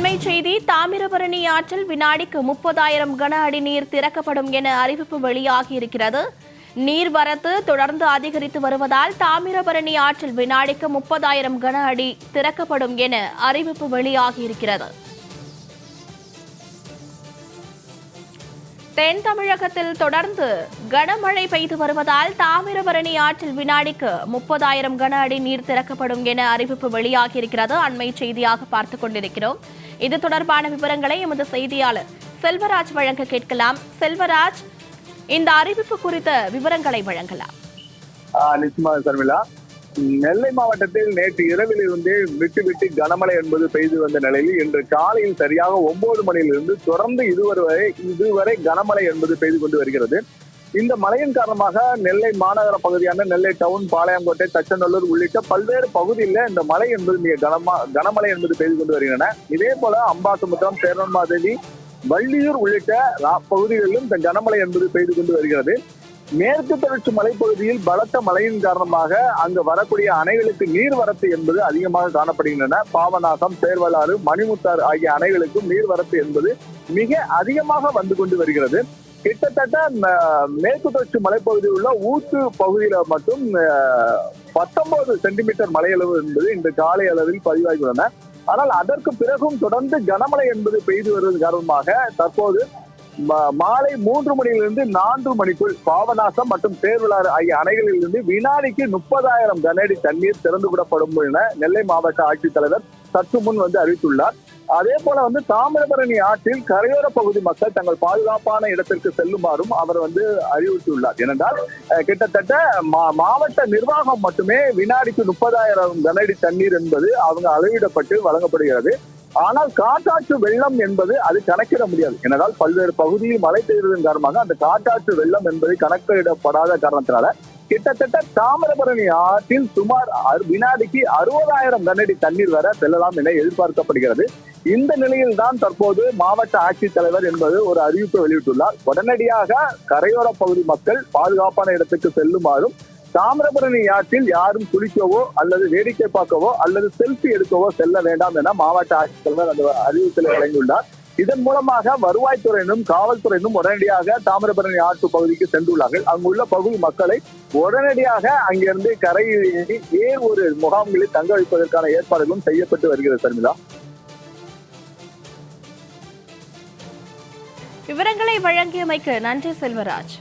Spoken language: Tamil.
செய்தி தாமிரபரணி ஆற்றில் வினாடிக்கு முப்பதாயிரம் கன அடி நீர் திறக்கப்படும் என அறிவிப்பு வெளியாகியிருக்கிறது. நீர்வரத்து தொடர்ந்து அதிகரித்து வருவதால் தாமிரபரணி ஆற்றில் வினாடிக்கு முப்பதாயிரம் கன அடி திறக்கப்படும் என அறிவிப்பு வெளியாகியிருக்கிறது. தென் தமிழகத்தில் தொடர்ந்து கனமழை பெய்து வருவதால் தாமிரபரணி ஆற்றில் வினாடிக்கு முப்பதாயிரம் கன அடி நீர் திறக்கப்படும் என அறிவிப்பு வெளியாகியிருக்கிறது. அண்மை செய்தியாக பார்த்துக் கொண்டிருக்கிறோம். இது தொடர்பான விவரங்களை எமது செய்தியாளர் செல்வராஜ் வழங்க கேட்கலாம். செல்வராஜ் இந்த அறிவிப்பு குறித்த விவரங்களை வழங்கலாம். நிச்சயமாக சர்மிளா. நெல்லை மாவட்டத்தில் நேற்று இரவில் இருந்தே விட்டு விட்டு கனமழை என்பது பெய்து வந்த நிலையில் இன்று காலையில் சரியாக ஒன்பது மணியிலிருந்து தொடர்ந்து இதுவரை வரை இதுவரை கனமழை என்பது பெய்து கொண்டு வருகிறது. இந்த மழையின் காரணமாக நெல்லை மாநகர பகுதியான நெல்லை டவுன் பாளையங்கோட்டை தச்சநல்லூர் உள்ளிட்ட பல்வேறு பகுதியில் இந்த மழை என்பது மிக கனமா கனமழை என்பது பெய்து கொண்டு வருகின்றன. இதே போல அம்பாசமுத்திரம் பேரன்மாதேவி வள்ளியூர் உள்ளிட்ட பகுதிகளிலும் இந்த கனமழை என்பது பெய்து கொண்டு வருகிறது. மேற்கு தொடர்ச்சி மலைப்பகுதியில் பலத்த மழையின் காரணமாக அங்கு வரக்கூடிய அணைகளுக்கு நீர்வரத்து என்பது அதிகமாக காணப்படுகின்றன. பாவநாசம் சேர்வலாறு மணிமுத்தாறு ஆகிய அணைகளுக்கும் நீர்வரத்து என்பது மிக அதிகமாக வந்து கொண்டு வருகிறது. கிட்டத்தட்ட மேற்கு தொடர்ச்சி மலைப்பகுதியில் உள்ள ஊத்து பகுதியில மட்டும் பத்தொன்பது சென்டிமீட்டர் மழையளவு என்பது இந்த காலை அளவில் பதிவாகியுள்ளன. ஆனால் அதற்கு பிறகும் தொடர்ந்து கனமழை என்பது பெய்து வருவதன் காரணமாக தற்போது மாலை மூன்று மணியிலிருந்து நான்கு மணிக்குள் பாவநாசம் மற்றும் தேர்விழாறு ஆகிய அணைகளில் இருந்து வினாடிக்கு முப்பதாயிரம் கனஅடி தண்ணீர் திறந்து விடப்படும் என நெல்லை மாவட்ட ஆட்சித்தலைவர் சற்று முன் வந்து அறிவித்துள்ளார். அதே போல வந்து தாமிரபரணி ஆற்றில் கரையோர பகுதி மக்கள் தங்கள் பாதுகாப்பான இடத்திற்கு செல்லுமாறும் அவர் வந்து அறிவுறுத்தியுள்ளார். ஏனென்றால் கிட்டத்தட்ட மா- மாவட்ட நிர்வாகம் மட்டுமே வினாடிக்கு முப்பதாயிரம் கனஅடி தண்ணீர் என்பது அவங்க அளவிடப்பட்டு வழங்கப்படுகிறது. ஆனால் காட்டாற்று வெள்ளம் என்பது அது கணக்கிட முடியாது. என்னதால் பல்வேறு பகுதியில் மழை பெய்ததன் காரணமாக அந்த காட்டாற்று வெள்ளம் என்பது கணக்கிடப்படாத காரணத்தினால கிட்டத்தட்ட தாமிரபரணி ஆற்றில் சுமார் அறு- வினாடிக்கு அறுபதாயிரம் கனடி தண்ணீர் வர செல்லலாம் என எதிர்பார்க்கப்படுகிறது. இந்த நிலையில் தான் தற்போது மாவட்ட ஆட்சித்தலைவர் என்பது ஒரு அறிவிப்பு வெளியிட்டுள்ளார். உடனடியாக கரையோர பகுதி மக்கள் பாதுகாப்பான இடத்துக்கு செல்லுமாறும் தாமிரபரணி ஆற்றில் யாரும் குளிக்கவோ அல்லது வேடிக்கை பார்க்கவோ அல்லது செல்ஃபி எடுக்கவோ செல்ல வேண்டாம் என மாவட்ட ஆட்சித்தலைவர் அந்த அறிவித்தலை வழங்கியுள்ளார். இதன் மூலமாக வருவாய்த்துறையினும் காவல்துறையினும் உடனடியாக தாமிரபரணி ஆற்று பகுதிக்கு சென்றுள்ளார்கள். அங்குள்ள பகுதி மக்களை உடனடியாக அங்கிருந்து கரையில் ஏறி ஒரு முகாம்களில் தங்க வைப்பதற்கான ஏற்பாடுகளும் செய்யப்பட்டு வருகிறது சர்மிளா. விவரங்களை வழங்கியமைக்கு நன்றி செல்வராஜ்.